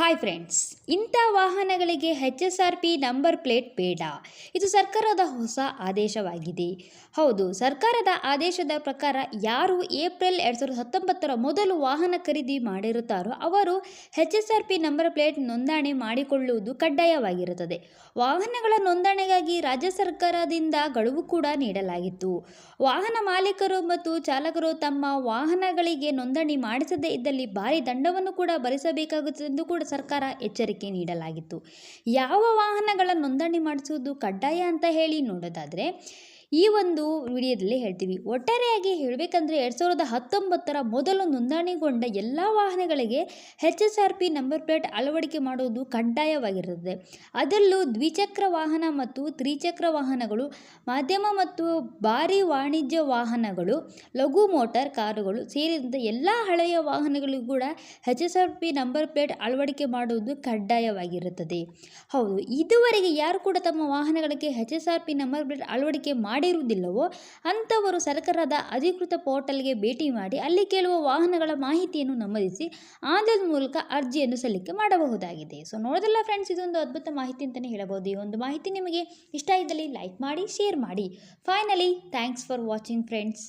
Hi friends ಇಂಥ ವಾಹನಗಳಿಗೆ H S R P number plate ಬೇಡ. ಇದು ಸರ್ಕಾರದ ಹೊಸ ಆದೇಶವಾಗಿದೆ. ಹೌದು, ಸರ್ಕಾರದ ಆದೇಶದ ಪ್ರಕಾರ ಯಾರು ಏಪ್ರಿಲ್ ಎರಡು ಸಾವಿರದ ಹತ್ತೊಂಬತ್ತರ ಮೊದಲು ವಾಹನ ಖರೀದಿ ಮಾಡಿರುತ್ತಾರೋ ಅವರು H S R P number plate ನೋಂದಣಿ ಮಾಡಿಕೊಳ್ಳುವುದು ಕಡ್ಡಾಯವಾಗಿರುತ್ತದೆ. ವಾಹನಗಳ ನೋಂದಣಿಗಾಗಿ ರಾಜ್ಯ ಸರ್ಕಾರದಿಂದ ಗಡುವು ಕೂಡ ನೀಡಲಾಗಿತ್ತು. ವಾಹನ ಮಾಲೀಕರು ಮತ್ತು ಚಾಲಕರು ತಮ್ಮ ವಾಹನಗಳಿಗೆ ನೋಂದಣಿ ಮಾಡಿಸದೇ ಇದ್ದಲ್ಲಿ ಭಾರಿ ದಂಡವನ್ನು ಕೂಡ ಭರಿಸಬೇಕಾಗುತ್ತದೆ ಎಂದು ಕೂಡ ಸರ್ಕಾರ ಎಚ್ಚರಿಕೆ ನೀಡಲಾಗಿತ್ತು. ಯಾವ ವಾಹನಗಳ ನೋಂದಣಿ ಮಾಡಿಸುವುದು ಕಡ್ಡಾಯ ಅಂತ ಹೇಳಿ ನೋಡೋದಾದರೆ ಈ ಒಂದು ವಿಡಿಯೋದಲ್ಲಿ ಹೇಳ್ತೀವಿ. ಒಟ್ಟಾರೆಯಾಗಿ ಹೇಳಬೇಕಂದ್ರೆ ಎರಡು ಸಾವಿರದ ಹತ್ತೊಂಬತ್ತರ ಮೊದಲು ನೋಂದಣಿಗೊಂಡ ಎಲ್ಲ ವಾಹನಗಳಿಗೆ H S R P number plate ಅಳವಡಿಕೆ ಮಾಡುವುದು ಕಡ್ಡಾಯವಾಗಿರುತ್ತದೆ ಅದರಲ್ಲೂ ದ್ವಿಚಕ್ರ ವಾಹನ ಮತ್ತು ತ್ರಿಚಕ್ರ ವಾಹನಗಳು, ಮಾಧ್ಯಮ ಮತ್ತು ಭಾರಿ ವಾಣಿಜ್ಯ ವಾಹನಗಳು, ಲಘು ಮೋಟಾರ್ ಕಾರುಗಳು ಸೇರಿದಂತೆ ಎಲ್ಲ ಹಳೆಯ ವಾಹನಗಳಿಗೂ ಕೂಡ H S R P number plate ಅಳವಡಿಕೆ ಮಾಡುವುದು ಕಡ್ಡಾಯವಾಗಿರುತ್ತದೆ. ಹೌದು, ಇದುವರೆಗೆ ಯಾರು ಕೂಡ ತಮ್ಮ ವಾಹನಗಳಿಗೆ H S R P number plate ಅಳವಡಿಕೆ ಮಾಡಿರುವುದಿಲ್ಲವೋ? ಅಂಥವರು ಸರ್ಕಾರದ ಅಧಿಕೃತ ಪೋರ್ಟಲ್ಗೆ ಭೇಟಿ ಮಾಡಿ ಅಲ್ಲಿ ಕೇಳುವ ವಾಹನಗಳ ಮಾಹಿತಿಯನ್ನು ನಮೂದಿಸಿ ಆನ್ಲೈನ್ ಮೂಲಕ ಅರ್ಜಿಯನ್ನು ಸಲ್ಲಿಕೆ ಮಾಡಬಹುದಾಗಿದೆ. ಸೊ, ನೋಡೋದಲ್ಲ ಫ್ರೆಂಡ್ಸ್, ಇದೊಂದು ಅದ್ಭುತ ಮಾಹಿತಿ ಅಂತಲೇ ಹೇಳಬಹುದು ಈ ಒಂದು ಮಾಹಿತಿ ನಿಮಗೆ ಇಷ್ಟ ಇದ್ದಲ್ಲಿ ಲೈಕ್ ಮಾಡಿ, ಶೇರ್ ಮಾಡಿ. Finally, thanks for watching friends.